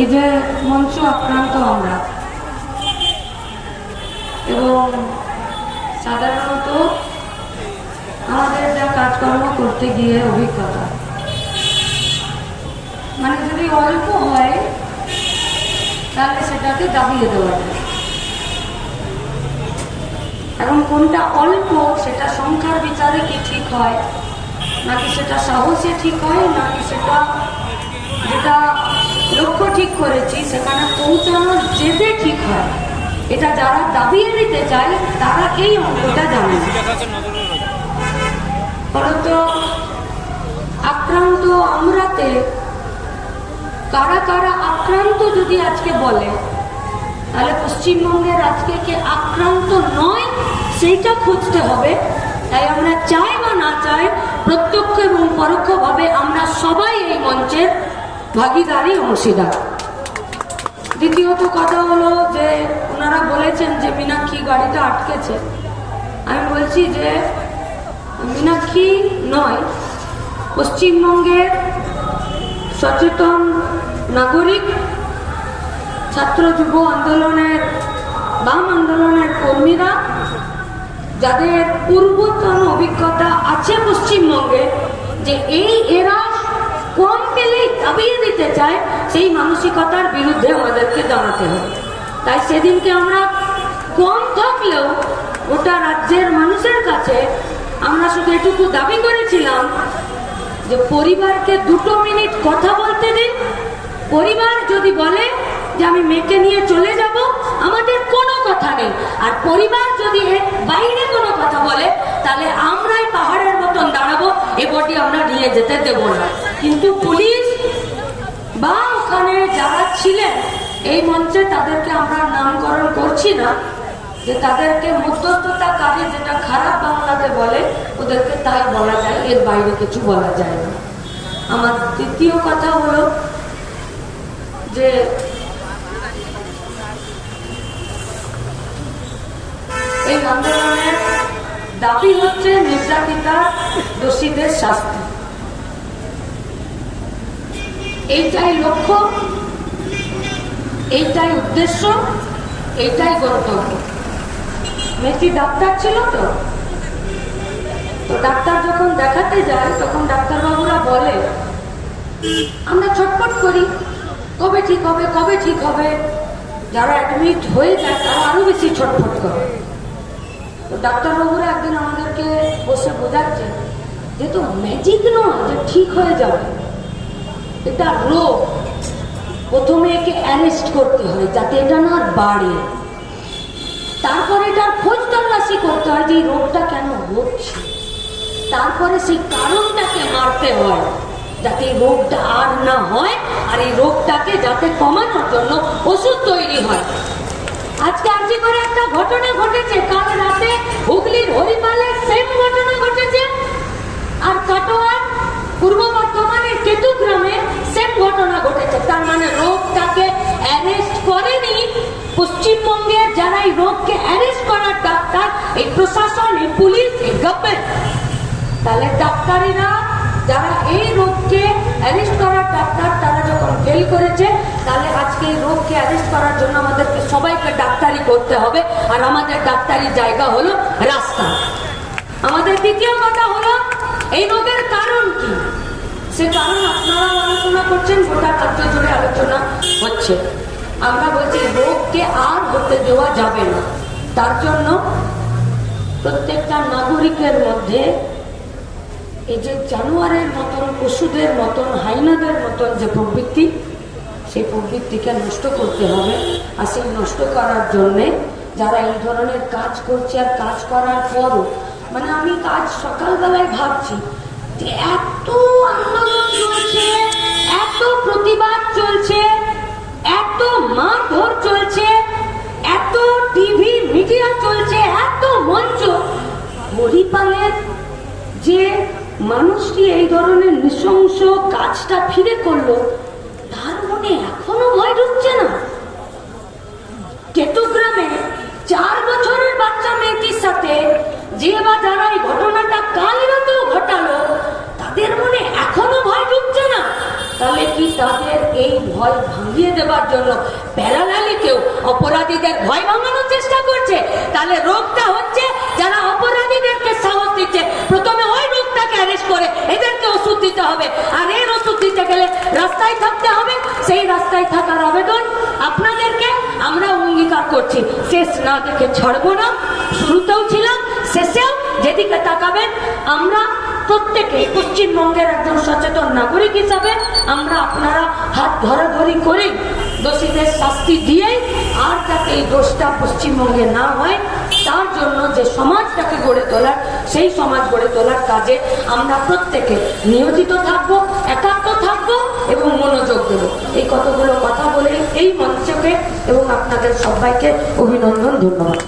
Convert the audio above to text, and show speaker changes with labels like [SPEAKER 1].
[SPEAKER 1] এই যে মঞ্চ আক্রান্ত আমরা। এবং সাধারণত আমাদের যা কাজকর্ম করতে গিয়ে অভিজ্ঞতা। মানে যদি অল্প হয়, তাহলে সেটাকে দাবিয়ে দেওয়া যায়। এখন কোনটা অল্প, সেটা সংখ্যার বিচারে কি ঠিক হয়, নাকি সেটা সাহসে ঠিক হয়, নাকি সেটা যেটা লক্ষ্য ঠিক করেছি, সেখানে পৌঁছানোর যেতে ঠিক হয়। এটা যারা দাবিয়ে দিতে চায়, তারা এই অঙ্কটা জানে। ফলত আক্রান্ত আমরাতে, কারা কারা আক্রান্ত যদি আজকে বলে, তাহলে পশ্চিমবঙ্গের আজকে কে আক্রান্ত নয়, সেইটা খুঁজতে হবে। তাই আমরা চাই বা না চাই, প্রত্যক্ষ এবং পরোক্ষভাবে আমরা সবাই এই মঞ্চের ভাগিদারি অংশীদার দ্বিতীয়ত কথা হলো যে ওনারা বলেছেন যে মীনাক্ষী গাড়িটা আটকেছে। আমি বলছি যে মীনাক্ষী নয়, পশ্চিমবঙ্গের সচেতন নাগরিক, ছাত্র যুব আন্দোলনের, বাম আন্দোলনের কর্মীরা, যাদের পূর্বতন অভিজ্ঞতা আছে পশ্চিমবঙ্গে, যে এই এরা কম পেলেই দাবিয়ে দিতে চায়, সেই মানসিকতার বিরুদ্ধে আমাদেরকে দাঁড়াতে হবে। তাই সেদিনকে আমরা কম থাকলেও গোটা রাজ্যের মানুষের কাছে আমরা শুধু এটুকু দাবি করেছিলাম যে পরিবারকে দুটো মিনিট কথা বলতে দিন। পরিবার যদি বলে যে আমি মেয়েকে নিয়ে চলে যাব, আমাদের কোনো কথা নেই। আর পরিবার যদি বাইরে কোনো কথা বলে, তাহলে আমরাই দাঁড়াবো এ বডি আমরা নিয়ে যেতে দেব না। কিন্তু পুলিশ বা ওখানে যারা ছিলেন, এই মঞ্চে তাদেরকে আমরা নামকরণ করছি না, যে তাদেরকে মধ্যস্থতাকারী যেটা খারাপ বাংলাতে বলে, ওদেরকে তাই বলা যায়, এর বাইরে কিছু বলা যায় না। আমার দ্বিতীয় কথা হলো যে, এই আন্দোলনের দাবি হচ্ছে নির্যাতিতা দোষীদের শাস্তি। এইটাই লক্ষ্য, এইটাই উদ্দেশ্য, এইটাই গন্তব্য মেয়েটি ডাক্তার ছিল তো? তো ডাক্তার যখন দেখাতে যায়, তখন ডাক্তারবাবুরা বলে, আমরা ছটপট করি। কবে ঠিক হবে, কবে ঠিক হবে? যারা অ্যাডমিট হয়ে যায়, তারা আরও বেশি ছটফট করে। তো ডাক্তারবাবুরা একদিন আমাদেরকে বসে বোঝাচ্ছে যেহেতু ম্যাজিক নয়, যে ঠিক হয়ে যাবে। এটা রোগ। প্রথমে একে অ্যারেস্ট করতে হয়, যাতে এটা না বাড়ে। তারপরে এটার খোঁজ তল্লাশি করতে হয় যে এই রোগটা কেন হচ্ছে। তারপরে সেই কারণটাকে মারতে হয়, যাতে এই রোগটা আর না হয়, আর এই রোগটাকে যাতে কমানোর জন্য ওষুধ তৈরি হয়। আজকে আজকে করে একটা ঘটনা ঘটেছে। কাল রাতে হুগলির হরিপালের সেম ঘটনা ঘটেছে। আর কাটোয়ার পূর্ব বর্ধমানের কেতুগ্রামে সেম ঘটনা ঘটেছে। তার মানে রোগটাকে অ্যারেস্ট করেনি। পশ্চিমবঙ্গের যারা এই রোগকে অ্যারেস্ট করার ডাক্তার, এই প্রশাসন, এই পুলিশ, এই গভর্নমেন্ট তাহলে ডাক্তারিরা যারা এই রোগকে অ্যারেস্ট করার ডাক্তার, তারা যখন ফেল করেছে, তাহলে আজকে এই রোগকে অ্যারেস্ট করার জন্য আমাদেরকে সবাইকে ডাক্তারি করতে হবে। আর আমাদের ডাক্তারি জায়গা হলো রাস্তা। আমাদের দ্বিতীয় কথা হলো, এই রোগের কারণ কি? সে কারণ আপনারা আলোচনা করছেন, গোটা রাজ্য জুড়ে আলোচনা হচ্ছে। আমরা বলছি রোগকে আর হতে দেওয়া যাবে না। তার জন্য প্রত্যেকটা নাগরিকের মধ্যে এই যে জানোয়ারের মতন, পশুদের মতন, হাইনাদের মতন যে প্রবৃত্তি, সেই প্রবৃত্তিকে নষ্ট করতে হবে। আর সেই নষ্ট করার জন্যে যারা এই ধরনের কাজ করছে আর কাজ করার পরও মানে আমি কাজ সকালবেলায় ভাবছি যে এত আন্দোলন চলছে, এত প্রতিবাদ চলছে, এত মারধর চলছে, এত টিভি, মিডিয়া চলছে, এত মঞ্চ। হরিপালের যে মানুষটি এই ধরনের নৃশংস কাজটা ফিরে করল, তার মনে এখনও ভয় ঢুকছে না। কেতুগ্রামে চার বছরের বাচ্চা মেয়েটির সাথে যে বা যারা এই ঘটনাটা কাল রাতেও ঘটালো, তাদের মনে এখনও ভয় ঢুকছে না। তাহলে কি তাদের এই ভয় ভাঙিয়ে দেবার জন্য প্যারালালি কেউ অপরাধীদের ভয় ভাঙানোর চেষ্টা করছে? তাহলে রোগটা হচ্ছে যারা অপরাধীদেরকে সাহস দিচ্ছে প্রথমে ওই রোগটাকে অ্যারেস্ট করে এদেরকে ওষুধ দিতে হবে। আর এর ওষুধ দিতে গেলে রাস্তায় থাকতে হবে। সেই রাস্তায় থাকার আবেদন আপনাদেরকে আমরা অঙ্গীকার করছি। শেষ না দেখে ছাড়বো না। শুরুতেও ছিলাম, শেষেও যেদিকে তাকাবেন, আমরা প্রত্যেকে পশ্চিমবঙ্গের একজন সচেতন নাগরিক হিসাবে আমরা আপনারা হাত ধরাধরি করে দোষীদের শাস্তি দিয়ে আর যাতে এই দোষটা পশ্চিমবঙ্গে না হয়, তার জন্য যে সমাজটাকে গড়ে তোলার, সেই সমাজ গড়ে তোলার কাজে আমরা প্রত্যেকে নিয়োজিত থাকব, একাত্ম থাকব এবং মনোযোগ দেব। এই কতগুলো কথা বলে এই মঞ্চকে এবং আপনাদের সবাইকে অভিনন্দন, ধন্যবাদ।